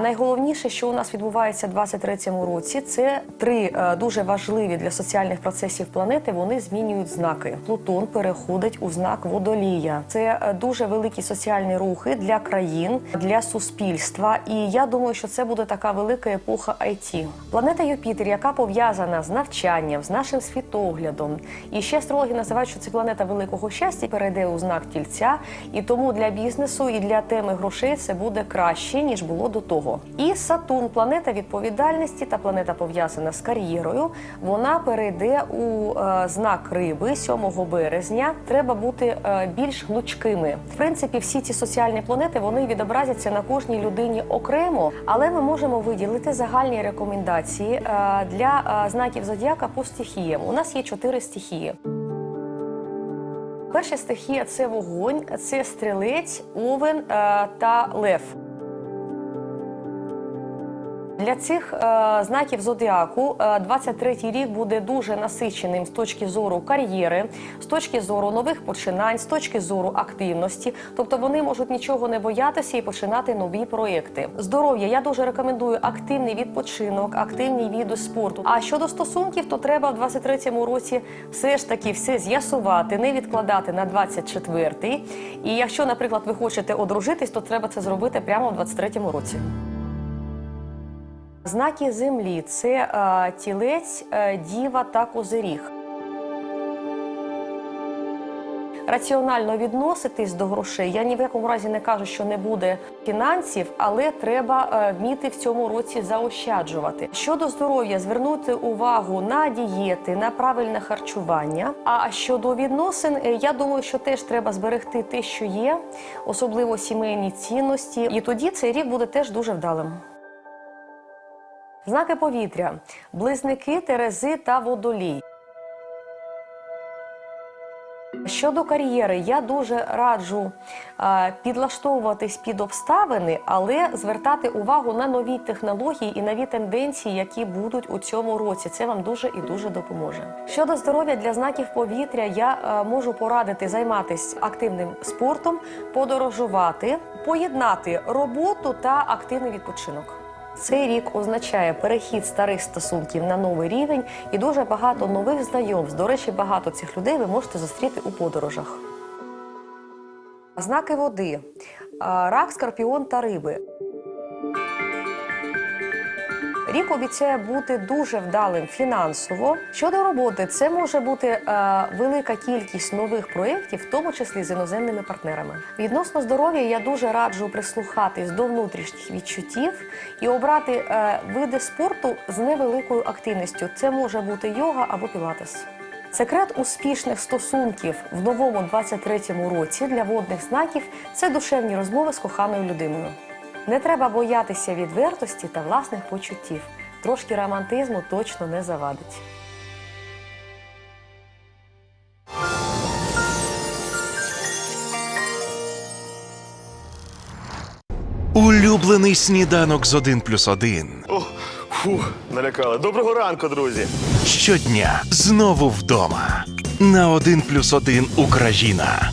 Найголовніше, що у нас відбувається в 23-му році, це три е, дуже важливі для соціальних процесів планети. Вони змінюють знаки. Плутон переходить у знак водолія. Це е, дуже великі соціальні рухи для країн, для суспільства. І я думаю, що це буде така велика епоха IT. Планета Юпітер, яка пов'язана з навчанням, з нашим світоглядом. І ще астрологи називають, що це планета великого щастя перейде у знак тільця, і тому для бізнесу і для теми грошей це буде краще ніж було до того. І Сатурн, планета відповідальності та планета пов'язана з кар'єрою. Вона перейде у е, знак риби 7 березня. Треба бути е, більш гнучкими. В принципі, всі ці соціальні планети вони відобразяться на кожній людині окремо, але ми можемо виділити загальні рекомендації е, для знаків зодіака по стихіям. У нас є чотири стихії. Перша стихія це вогонь, це стрілець, овен та лев. Для цих е, знаків зодіаку е, 23-й рік буде дуже насиченим з точки зору кар'єри, з точки зору нових починань, з точки зору активності. Тобто вони можуть нічого не боятися і починати нові проекти. Здоров'я я дуже рекомендую активний відпочинок, активні види спорту. А щодо стосунків, то треба в 23-му році все ж таки все з'ясувати, не відкладати на 24-й. І якщо, наприклад, ви хочете одружитись, то треба це зробити прямо в 23-му році. Знаки землі це е, тілець, е, діва та козиріг. Раціонально відноситись до грошей. Я ні в якому разі не кажу, що не буде фінансів, але треба е, вміти в цьому році заощаджувати. Щодо здоров'я, звернути увагу на дієти, на правильне харчування. А щодо відносин, е, я думаю, що теж треба зберегти те, що є, особливо сімейні цінності. І тоді цей рік буде теж дуже вдалим. Знаки повітря, близники, терези та водолій. Щодо кар'єри, я дуже раджу е, підлаштовуватись під обставини, але звертати увагу на нові технології і нові тенденції, які будуть у цьому році. Це вам дуже і дуже допоможе. Щодо здоров'я для знаків повітря, я е, можу порадити займатися активним спортом, подорожувати, поєднати роботу та активний відпочинок. Цей рік означає перехід старих стосунків на новий рівень і дуже багато нових знайомств. До речі, багато цих людей ви можете зустріти у подорожах. Знаки води: рак, скорпіон та риби. Рік обіцяє бути дуже вдалим фінансово. Щодо роботи, це може бути е, велика кількість нових проєктів, в тому числі з іноземними партнерами. Відносно здоров'я я дуже раджу прислухатись до внутрішніх відчуттів і обрати е, види спорту з невеликою активністю. Це може бути йога або пілатес. Секрет успішних стосунків в новому 23-му році для водних знаків це душевні розмови з коханою людиною. Не треба боятися відвертості та власних почуттів. Трошки романтизму точно не завадить. Улюблений сніданок з 1 плюс 1. О, фух, налякали. Доброго ранку, друзі. Щодня знову вдома. На 1 плюс 1 Україна